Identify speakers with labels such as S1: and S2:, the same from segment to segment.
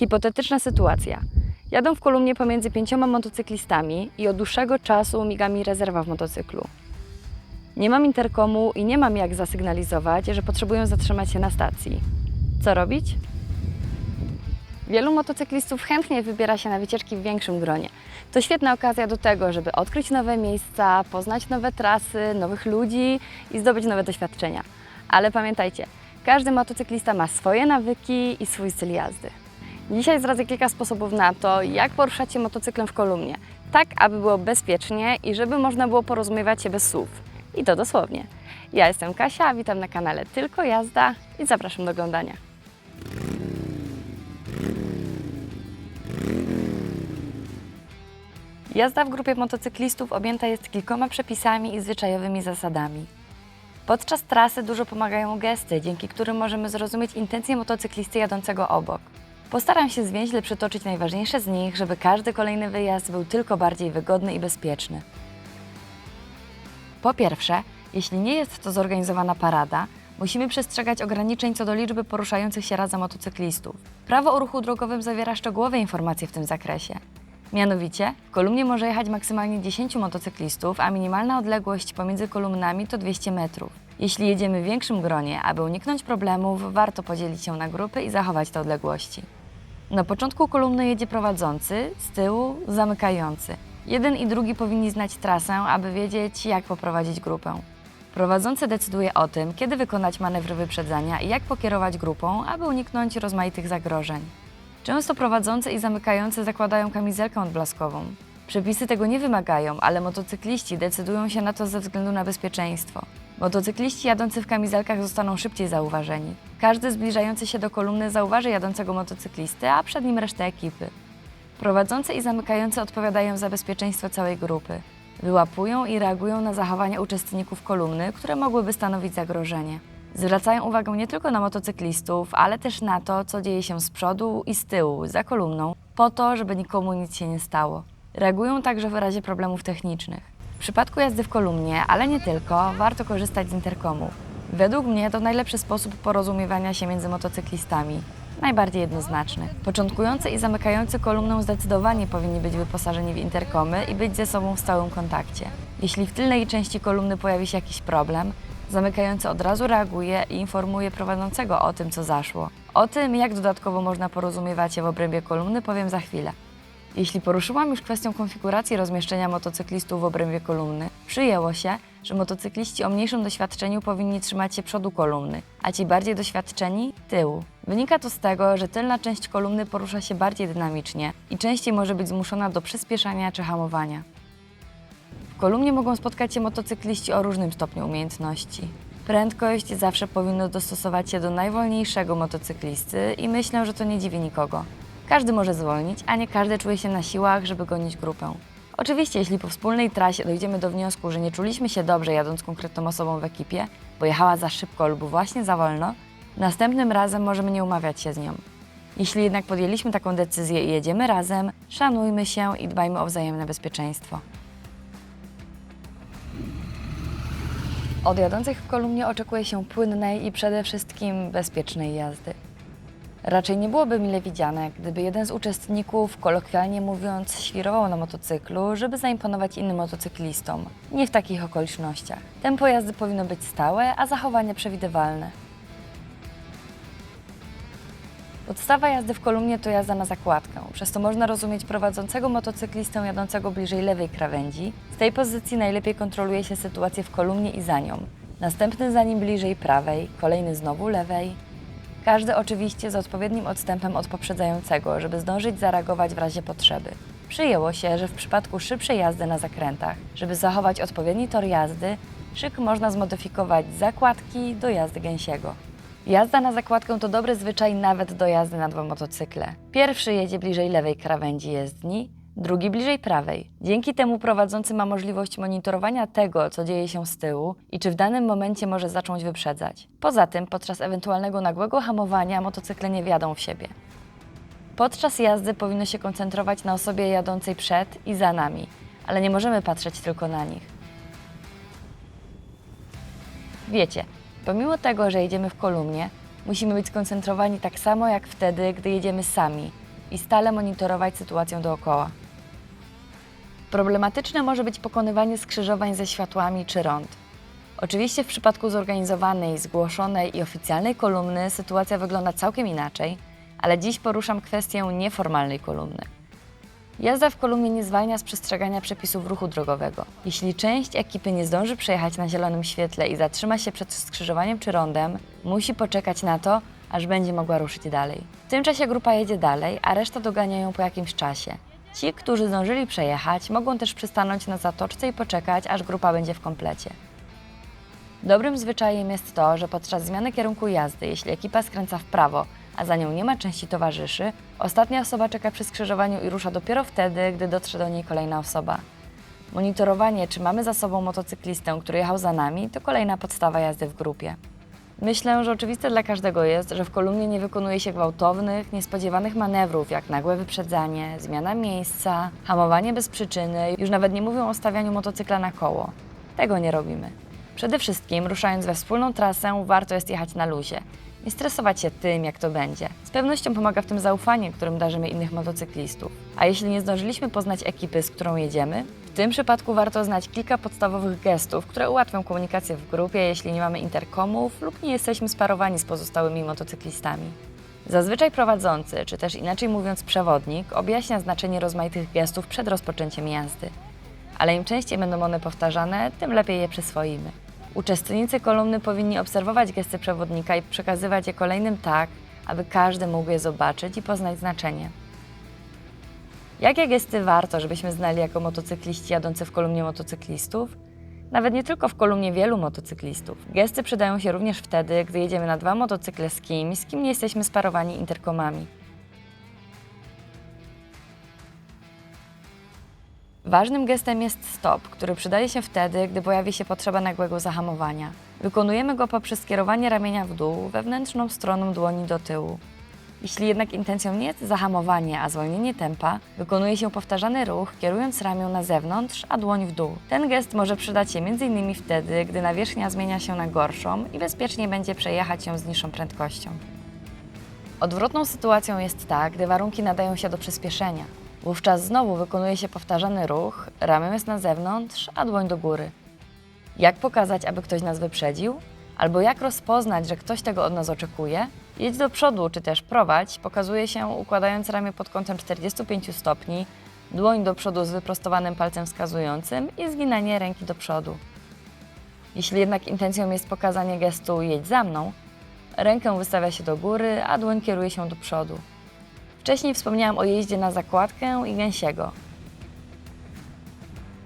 S1: Hipotetyczna sytuacja. Jadą w kolumnie pomiędzy pięcioma motocyklistami i od dłuższego czasu miga mi rezerwa w motocyklu. Nie mam interkomu i nie mam jak zasygnalizować, że potrzebują zatrzymać się na stacji. Co robić? Wielu motocyklistów chętnie wybiera się na wycieczki w większym gronie. To świetna okazja do tego, żeby odkryć nowe miejsca, poznać nowe trasy, nowych ludzi i zdobyć nowe doświadczenia. Ale pamiętajcie, każdy motocyklista ma swoje nawyki i swój styl jazdy. Dzisiaj zdradzę kilka sposobów na to, jak poruszać się motocyklem w kolumnie, tak aby było bezpiecznie i żeby można było porozumiewać się bez słów. I to dosłownie. Ja jestem Kasia, witam na kanale Tylko Jazda i zapraszam do oglądania. Jazda w grupie motocyklistów objęta jest kilkoma przepisami i zwyczajowymi zasadami. Podczas trasy dużo pomagają gesty, dzięki którym możemy zrozumieć intencje motocyklisty jadącego obok. Postaram się zwięźle przytoczyć najważniejsze z nich, żeby każdy kolejny wyjazd był tylko bardziej wygodny i bezpieczny. Po pierwsze, jeśli nie jest to zorganizowana parada, musimy przestrzegać ograniczeń co do liczby poruszających się razem motocyklistów. Prawo o ruchu drogowym zawiera szczegółowe informacje w tym zakresie. Mianowicie, w kolumnie może jechać maksymalnie 10 motocyklistów, a minimalna odległość pomiędzy kolumnami to 200 metrów. Jeśli jedziemy w większym gronie, aby uniknąć problemów, warto podzielić się na grupy i zachować te odległości. Na początku kolumny jedzie prowadzący, z tyłu zamykający. Jeden i drugi powinni znać trasę, aby wiedzieć, jak poprowadzić grupę. Prowadzący decyduje o tym, kiedy wykonać manewry wyprzedzania i jak pokierować grupą, aby uniknąć rozmaitych zagrożeń. Często prowadzący i zamykający zakładają kamizelkę odblaskową. Przepisy tego nie wymagają, ale motocykliści decydują się na to ze względu na bezpieczeństwo. Motocykliści jadący w kamizelkach zostaną szybciej zauważeni. Każdy zbliżający się do kolumny zauważy jadącego motocyklistę, a przed nim resztę ekipy. Prowadzący i zamykający odpowiadają za bezpieczeństwo całej grupy. Wyłapują i reagują na zachowania uczestników kolumny, które mogłyby stanowić zagrożenie. Zwracają uwagę nie tylko na motocyklistów, ale też na to, co dzieje się z przodu i z tyłu, za kolumną, po to, żeby nikomu nic się nie stało. Reagują także w razie problemów technicznych. W przypadku jazdy w kolumnie, ale nie tylko, warto korzystać z interkomu. Według mnie to najlepszy sposób porozumiewania się między motocyklistami. Najbardziej jednoznaczny. Początkujący i zamykający kolumnę zdecydowanie powinni być wyposażeni w interkomy i być ze sobą w stałym kontakcie. Jeśli w tylnej części kolumny pojawi się jakiś problem, zamykający od razu reaguje i informuje prowadzącego o tym, co zaszło. O tym, jak dodatkowo można porozumiewać się w obrębie kolumny, powiem za chwilę. Jeśli poruszyłam już kwestię konfiguracji rozmieszczenia motocyklistów w obrębie kolumny, przyjęło się, że motocykliści o mniejszym doświadczeniu powinni trzymać się przodu kolumny, a ci bardziej doświadczeni tyłu. Wynika to z tego, że tylna część kolumny porusza się bardziej dynamicznie i częściej może być zmuszona do przyspieszania czy hamowania. W kolumnie mogą spotkać się motocykliści o różnym stopniu umiejętności. Prędkość zawsze powinno dostosować się do najwolniejszego motocyklisty i myślę, że to nie dziwi nikogo. Każdy może zwolnić, a nie każdy czuje się na siłach, żeby gonić grupę. Oczywiście, jeśli po wspólnej trasie dojdziemy do wniosku, że nie czuliśmy się dobrze jadąc konkretną osobą w ekipie, bo jechała za szybko lub właśnie za wolno, następnym razem możemy nie umawiać się z nią. Jeśli jednak podjęliśmy taką decyzję i jedziemy razem, szanujmy się i dbajmy o wzajemne bezpieczeństwo. Od jadących w kolumnie oczekuje się płynnej i przede wszystkim bezpiecznej jazdy. Raczej nie byłoby mile widziane, gdyby jeden z uczestników, kolokwialnie mówiąc, świrował na motocyklu, żeby zaimponować innym motocyklistom. Nie w takich okolicznościach. Tempo jazdy powinno być stałe, a zachowanie przewidywalne. Podstawa jazdy w kolumnie to jazda na zakładkę, przez to można rozumieć prowadzącego motocyklistę jadącego bliżej lewej krawędzi. Z tej pozycji najlepiej kontroluje się sytuację w kolumnie i za nią. Następny za nim bliżej prawej, kolejny znowu lewej. Każdy oczywiście z odpowiednim odstępem od poprzedzającego, żeby zdążyć zareagować w razie potrzeby. Przyjęło się, że w przypadku szybszej jazdy na zakrętach, żeby zachować odpowiedni tor jazdy, szyk można zmodyfikować z zakładki do jazdy gęsiego. Jazda na zakładkę to dobry zwyczaj nawet do jazdy na dwa motocykle. Pierwszy jedzie bliżej lewej krawędzi jezdni, drugi bliżej prawej. Dzięki temu prowadzący ma możliwość monitorowania tego, co dzieje się z tyłu i czy w danym momencie może zacząć wyprzedzać. Poza tym, podczas ewentualnego nagłego hamowania motocykle nie wjadą w siebie. Podczas jazdy powinno się koncentrować na osobie jadącej przed i za nami, ale nie możemy patrzeć tylko na nich. Wiecie, pomimo tego, że jedziemy w kolumnie, musimy być skoncentrowani tak samo jak wtedy, gdy jedziemy sami, i stale monitorować sytuację dookoła. Problematyczne może być pokonywanie skrzyżowań ze światłami czy rond. Oczywiście w przypadku zorganizowanej, zgłoszonej i oficjalnej kolumny sytuacja wygląda całkiem inaczej, ale dziś poruszam kwestię nieformalnej kolumny. Jazda w kolumnie nie zwalnia z przestrzegania przepisów ruchu drogowego. Jeśli część ekipy nie zdąży przejechać na zielonym świetle i zatrzyma się przed skrzyżowaniem czy rondem, musi poczekać na to, aż będzie mogła ruszyć dalej. W tym czasie grupa jedzie dalej, a reszta dogania ją po jakimś czasie. Ci, którzy zdążyli przejechać, mogą też przystanąć na zatoczce i poczekać, aż grupa będzie w komplecie. Dobrym zwyczajem jest to, że podczas zmiany kierunku jazdy, jeśli ekipa skręca w prawo, a za nią nie ma części towarzyszy, ostatnia osoba czeka przy skrzyżowaniu i rusza dopiero wtedy, gdy dotrze do niej kolejna osoba. Monitorowanie, czy mamy za sobą motocyklistę, który jechał za nami, to kolejna podstawa jazdy w grupie. Myślę, że oczywiste dla każdego jest, że w kolumnie nie wykonuje się gwałtownych, niespodziewanych manewrów, jak nagłe wyprzedzanie, zmiana miejsca, hamowanie bez przyczyny, już nawet nie mówią o stawianiu motocykla na koło. Tego nie robimy. Przede wszystkim, ruszając we wspólną trasę, warto jest jechać na luzie. Nie stresować się tym, jak to będzie. Z pewnością pomaga w tym zaufanie, którym darzymy innych motocyklistów. A jeśli nie zdążyliśmy poznać ekipy, z którą jedziemy, tym przypadku warto znać kilka podstawowych gestów, które ułatwią komunikację w grupie, jeśli nie mamy interkomów lub nie jesteśmy sparowani z pozostałymi motocyklistami. Zazwyczaj prowadzący, czy też inaczej mówiąc przewodnik, objaśnia znaczenie rozmaitych gestów przed rozpoczęciem jazdy. Ale im częściej będą one powtarzane, tym lepiej je przyswoimy. Uczestnicy kolumny powinni obserwować gesty przewodnika i przekazywać je kolejnym tak, aby każdy mógł je zobaczyć i poznać znaczenie. Jakie gesty warto, żebyśmy znali jako motocykliści jadący w kolumnie motocyklistów? Nawet nie tylko w kolumnie wielu motocyklistów. Gesty przydają się również wtedy, gdy jedziemy na dwa motocykle z kimś, z kim nie jesteśmy sparowani interkomami. Ważnym gestem jest stop, który przydaje się wtedy, gdy pojawi się potrzeba nagłego zahamowania. Wykonujemy go poprzez skierowanie ramienia w dół, wewnętrzną stroną dłoni do tyłu. Jeśli jednak intencją nie jest zahamowanie, a zwolnienie tempa, wykonuje się powtarzany ruch, kierując ramię na zewnątrz, a dłoń w dół. Ten gest może przydać się m.in. wtedy, gdy nawierzchnia zmienia się na gorszą i bezpiecznie będzie przejechać ją z niższą prędkością. Odwrotną sytuacją jest ta, gdy warunki nadają się do przyspieszenia. Wówczas znowu wykonuje się powtarzany ruch, ramię jest na zewnątrz, a dłoń do góry. Jak pokazać, aby ktoś nas wyprzedził? Albo jak rozpoznać, że ktoś tego od nas oczekuje? Jedź do przodu, czy też prowadź, pokazuje się układając ramię pod kątem 45 stopni, dłoń do przodu z wyprostowanym palcem wskazującym i zginanie ręki do przodu. Jeśli jednak intencją jest pokazanie gestu jedź za mną, rękę wystawia się do góry, a dłoń kieruje się do przodu. Wcześniej wspomniałam o jeździe na zakładkę i gęsiego.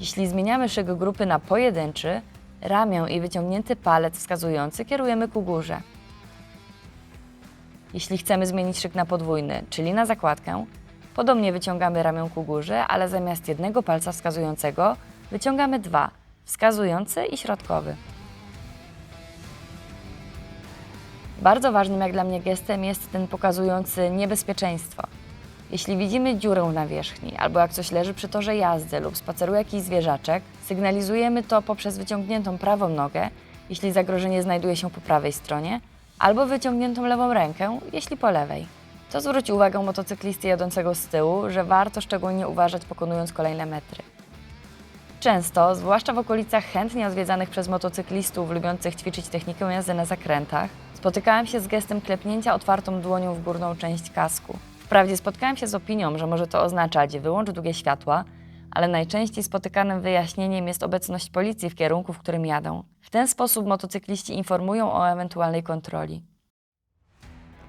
S1: Jeśli zmieniamy szyk grupy na pojedynczy, ramię i wyciągnięty palec wskazujący kierujemy ku górze. Jeśli chcemy zmienić szyk na podwójny, czyli na zakładkę, podobnie wyciągamy ramię ku górze, ale zamiast jednego palca wskazującego wyciągamy dwa, wskazujący i środkowy. Bardzo ważnym jak dla mnie gestem jest ten pokazujący niebezpieczeństwo. Jeśli widzimy dziurę w nawierzchni, albo jak coś leży przy torze jazdy lub spaceruje jakiś zwierzaczek, sygnalizujemy to poprzez wyciągniętą prawą nogę, jeśli zagrożenie znajduje się po prawej stronie, albo wyciągniętą lewą rękę, jeśli po lewej. To zwróci uwagę motocyklisty jadącego z tyłu, że warto szczególnie uważać pokonując kolejne metry. Często, zwłaszcza w okolicach chętnie odwiedzanych przez motocyklistów lubiących ćwiczyć technikę jazdy na zakrętach, spotykałem się z gestem klepnięcia otwartą dłonią w górną część kasku. Wprawdzie spotkałem się z opinią, że może to oznaczać wyłącz długie światła, ale najczęściej spotykanym wyjaśnieniem jest obecność policji w kierunku, w którym jadą. W ten sposób motocykliści informują o ewentualnej kontroli.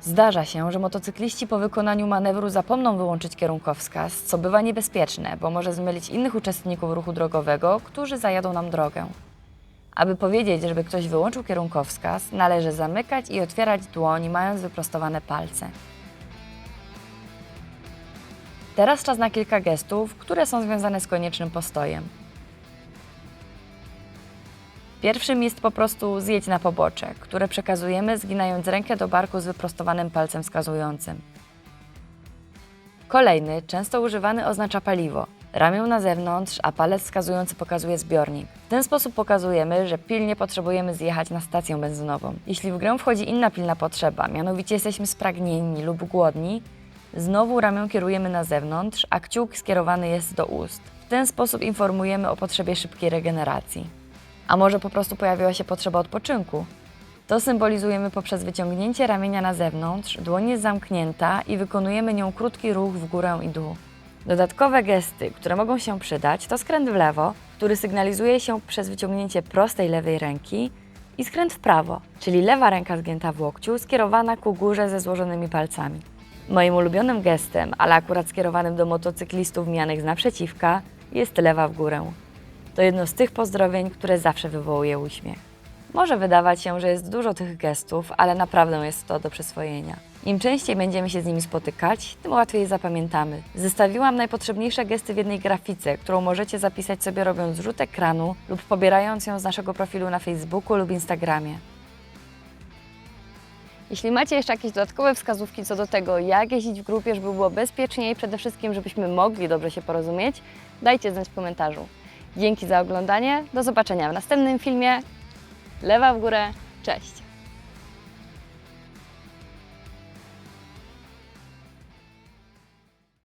S1: Zdarza się, że motocykliści po wykonaniu manewru zapomną wyłączyć kierunkowskaz, co bywa niebezpieczne, bo może zmylić innych uczestników ruchu drogowego, którzy zajadą nam drogę. Aby powiedzieć, żeby ktoś wyłączył kierunkowskaz, należy zamykać i otwierać dłoń, mając wyprostowane palce. Teraz czas na kilka gestów, które są związane z koniecznym postojem. Pierwszym jest po prostu zjedź na pobocze, które przekazujemy zginając rękę do barku z wyprostowanym palcem wskazującym. Kolejny, często używany, oznacza paliwo. Ramię na zewnątrz, a palec wskazujący pokazuje zbiornik. W ten sposób pokazujemy, że pilnie potrzebujemy zjechać na stację benzynową. Jeśli w grę wchodzi inna pilna potrzeba, mianowicie jesteśmy spragnieni lub głodni, Znowu ramię kierujemy na zewnątrz, a kciuk skierowany jest do ust. W ten sposób informujemy o potrzebie szybkiej regeneracji. A może po prostu pojawiła się potrzeba odpoczynku? To symbolizujemy poprzez wyciągnięcie ramienia na zewnątrz, dłoń jest zamknięta i wykonujemy nią krótki ruch w górę i dół. Dodatkowe gesty, które mogą się przydać, to skręt w lewo, który sygnalizuje się przez wyciągnięcie prostej lewej ręki i skręt w prawo, czyli lewa ręka zgięta w łokciu, skierowana ku górze ze złożonymi palcami. Moim ulubionym gestem, ale akurat skierowanym do motocyklistów mijanych z naprzeciwka, jest lewa w górę. To jedno z tych pozdrowień, które zawsze wywołuje uśmiech. Może wydawać się, że jest dużo tych gestów, ale naprawdę jest to do przyswojenia. Im częściej będziemy się z nimi spotykać, tym łatwiej zapamiętamy. Zestawiłam najpotrzebniejsze gesty w jednej grafice, którą możecie zapisać sobie robiąc rzut ekranu lub pobierając ją z naszego profilu na Facebooku lub Instagramie.
S2: Jeśli macie jeszcze jakieś dodatkowe wskazówki co do tego, jak jeździć w grupie, żeby było bezpieczniej, przede wszystkim, żebyśmy mogli dobrze się porozumieć, dajcie znać w komentarzu. Dzięki za oglądanie, do zobaczenia w następnym filmie. Lewa w górę, cześć!